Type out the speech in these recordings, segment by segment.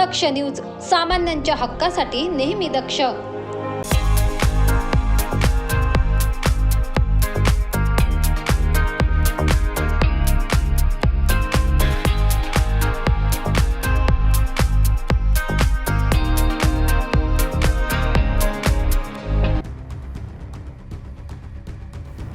दक्ष news सामान्यांच्या हक्कासाठी नेहमी दक्ष.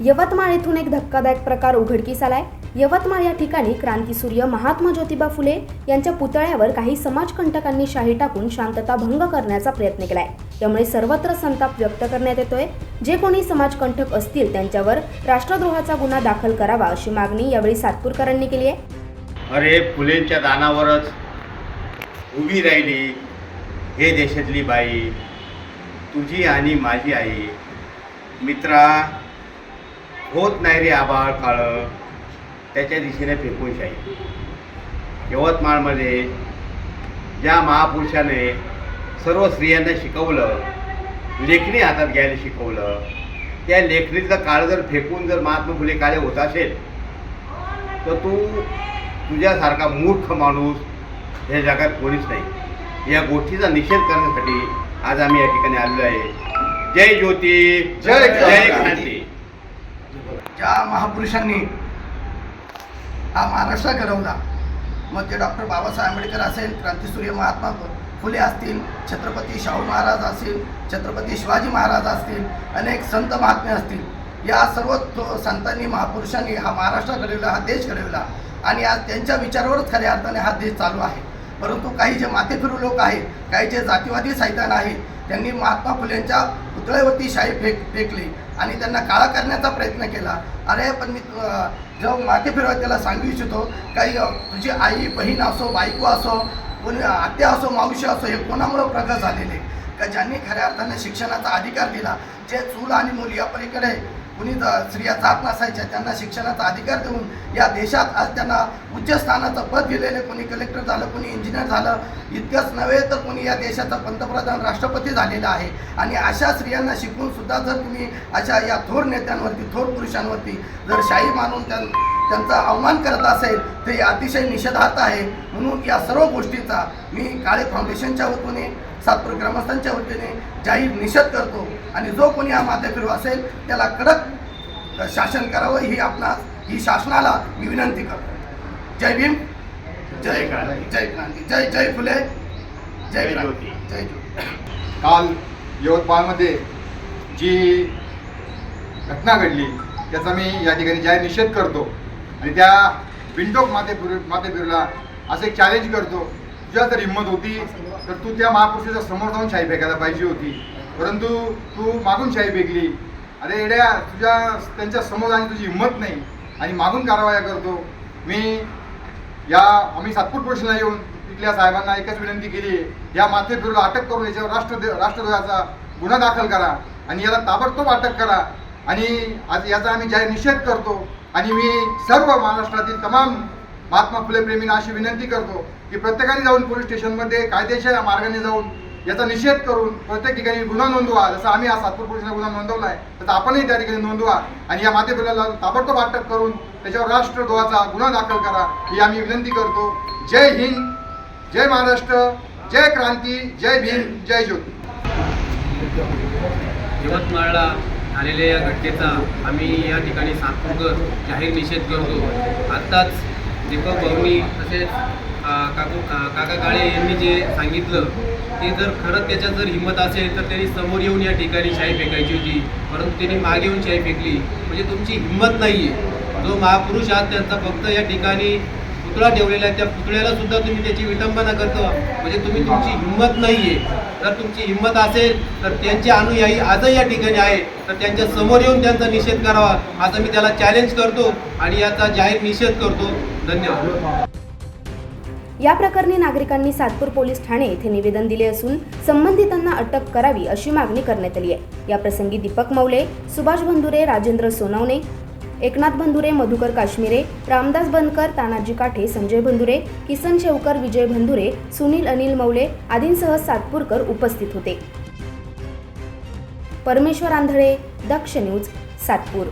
यवतमाळ येथून एक धक्कादायक प्रकार उघडकीस आलाय. यवतमाळ या ठिकाणी क्रांतीसूर्य महात्मा ज्योतिबा फुले यांच्या पुतळ्यावर काही समाजकंटकांनी शाही टाकून शांतता भंग करण्याचा प्रयत्न केलाय. त्यामुळे सर्वत्र संताप व्यक्त करण्यात येतोय. जे कोणी समाजकंटक असतील त्यांच्यावर राष्ट्रद्रोहाचा गुन्हा दाखल करावा अशी मागणी यावेळी सातपूरकरांनी केली आहे. अरे फुलेंच्या दानावरच उभी राहिली हे देशातली बाई. तुझी आणि माझी आई. मित्रा होत नाही रे आबाळ काळ. त्याच्या दिशेने फेकून शाही. यवतमाळमध्ये ज्या महापुरुषाने सर्व स्त्रियांना शिकवलं लेखणी हातात घ्यायला शिकवलं त्या लेखणीचं काळ जर फेकून जर महात्मा फुले काळे होत असेल तर तू तुझ्यासारखा मूर्ख माणूस या जगात कोणीच नाही. या गोष्टीचा निषेध करण्यासाठी आज आम्ही या ठिकाणी आलेलो आहे. जय ज्योती जय जय. क्रांती. ज्या महापुरुषांनी हा महाराष्ट्र घडवला. मग ते डॉक्टर बाबासाहेब आंबेडकर असेल क्रांतीसूर्य महात्मा फुले असतील छत्रपती शाहू महाराज असतील छत्रपती शिवाजी महाराज असतील अनेक संत महात्मे असतील. या सर्व संतांनी महापुरुषांनी हा महाराष्ट्र घडवला हा देश घडवला. आणि आज त्यांच्या विचारावरच खऱ्या अर्थाने हा देश चालू आहे. परंतु काही जे माथेफिरू लोक आहेत काही जे जातीवादी सैतान आहेत त्यांनी महात्मा फुलेंच्या पुतळ्यावरती शाही फेक फेकली आणि त्यांना काळा करण्याचा प्रयत्न केला. अरे पण मी जेव्हा जो माथे फिरवा त्याला सांगू इच्छितो काही तुझी आई बहीण असो बायको असो कोणी आत्या असो मावशी असो हे कोणामुळं प्रगत झालेले? का ज्यांनी खऱ्या अर्थाने शिक्षणाचा अधिकार दिला जे चूल आणि मुली या पलीकडे कुणी स्त्रिया जात नसायच्या त्यांना शिक्षणाचा अधिकार देऊन या देशात आज त्यांना उच्च स्थानाचं पद दिलेलं कोणी कलेक्टर झालं कोणी इंजिनियर झालं इतकंच नव्हे तर कोणी या देशाचा पंतप्रधान राष्ट्रपती झालेला आहे. आणि अशा स्त्रियांना शिकून सुद्धा जर तुम्ही अशा या थोर नेत्यांवरती थोर पुरुषांवरती जर शाही मानून त्यांना त्यांचा अवमान करत असेल तर हे अतिशय निषेधार्थ आहे. म्हणून या सर्व गोष्टीचा मी काळे फाउंडेशनच्या वतीने सातपूर ग्रामस्थांच्या वतीने जाहीर निषेध करतो. आणि जो कोणी हा माथेफिरू असेल त्याला कडक शासन करावं ही आपणास ही शासनाला मी विनंती करतो. जय भीम. जय जय क्रांती. जय जय फुले. जय जय क्रांती. ज्योती. जय ज्योती. काल यवतमाळमध्ये जी घटना घडली त्याचा मी या ठिकाणी जाहीर निषेध करतो. आणि त्या विंडोक माते मातेपिरूला असं एक चॅलेंज करतो. तुझ्या जर हिंमत होती तर तू त्या महापुरुषाच्या समोर जाऊन शाही फेकायला पाहिजे होती. परंतु तू मागून शाही फेकली. अरे एड्या तुझ्या त्यांच्यासमोर आणि तुझी हिंमत नाही. आणि मागून कारवाया करतो. मी या आम्ही सातपूर पोलिसला येऊन तिथल्या साहेबांना एकच विनंती केली. या या माथेफिरूला अटक करून याच्यावर राष्ट्र राष्ट्रध्वजाचा गुन्हा दाखल करा. आणि याला ताबडतोब अटक करा. आणि आज याचा आम्ही जाहीर निषेध करतो. आणि मी सर्व महाराष्ट्रातील तमाम महात्मा फुले प्रेमींना अशी विनंती करतो की प्रत्येकाने जाऊन पोलीस स्टेशनमध्ये कायदेशीर मार्गाने जाऊन याचा निषेध करून प्रत्येक ठिकाणी गुन्हा नोंदवा. जसं आम्ही आज सातपूर पोलिसांना गुन्हा नोंदवला आहे तसं आपणही त्या ठिकाणी नोंदवा आणि या मातेपुलाला ताबडतोब अटक करून त्याच्यावर राष्ट्रद्रोहाचा गुन्हा दाखल करा ही आम्ही विनंती करतो. जय हिंद जय महाराष्ट्र जय क्रांती जय भीम जय ज्योती. यवतमाळला झालेल्या या घटनेचा आम्ही या ठिकाणी सातपूरकर जाहीर निषेध करतो. आत्ताच दीपक भाऊनी तसेच काकू काका काळे यांनी जे सांगितलं ते जर खरंच त्याच्यात जर हिंमत असेल तर त्यांनी समोर येऊन या ठिकाणी शाही फेकायची होती. परंतु त्यांनी मागे येऊन शाही फेकली. म्हणजे तुमची हिंमत नाही आहे जो महापुरुष आहात त्यांचा फक्त या ठिकाणी पुतळा ठेवलेला आहे. त्या पुतळ्याला सुद्धा तुम्ही त्याची विटंबना करतो. म्हणजे तुम्ही तुमची हिंमत नाही आहे जर तुमची हिंमत असेल तर त्यांचे अनुयायी आजही या ठिकाणी आहे तर त्यांच्यासमोर येऊन त्यांचा निषेध करावा. असं मी त्याला चॅलेंज करतो आणि याचा जाहीर निषेध करतो. धन्यवाद. या प्रकरणी नागरिकांनी सातपूर पोलीस ठाणे येथे निवेदन दिले असून संबंधितांना अटक करावी अशी मागणी करण्यात आली आहे. या प्रसंगी दीपक मौले सुभाष बंधुरे राजेंद्र सोनवणे एकनाथ बंधुरे मधुकर काश्मीरे रामदास बनकर तानाजी काठे संजय बंधुरे किसन शेवकर विजय बंधुरे सुनील अनिल मौले आदींसह सातपूरकर उपस्थित होते. परमेश्वर आंधळे दक्ष न्यूज सातपूर.